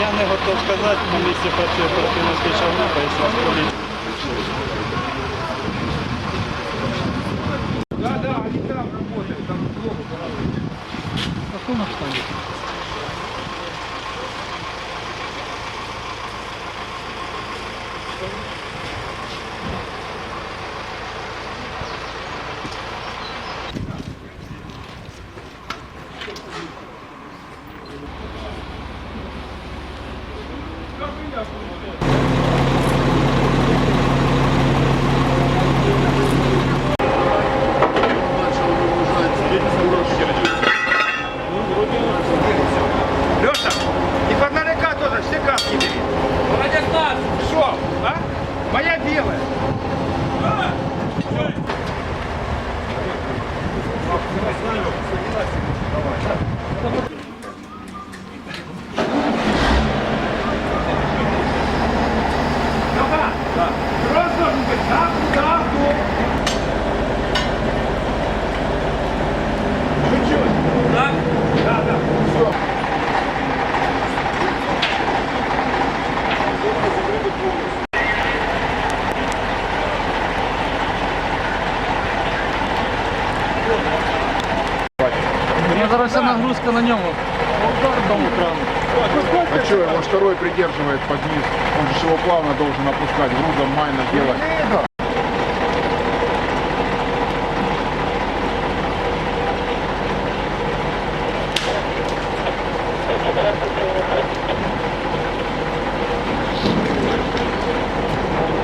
Я не готов сказати, на місці працює оперативна слідча група і поліції. Да, да, они там работают, там плохо работают. В каком? Thank you. Моя белая. Да. Должен быть, да, да, зараз вся нагрузка на ньому. А что, его второй придерживает под низ. Он же его плавно должен опускать, грузом майно делать.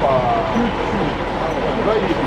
Опа. Да,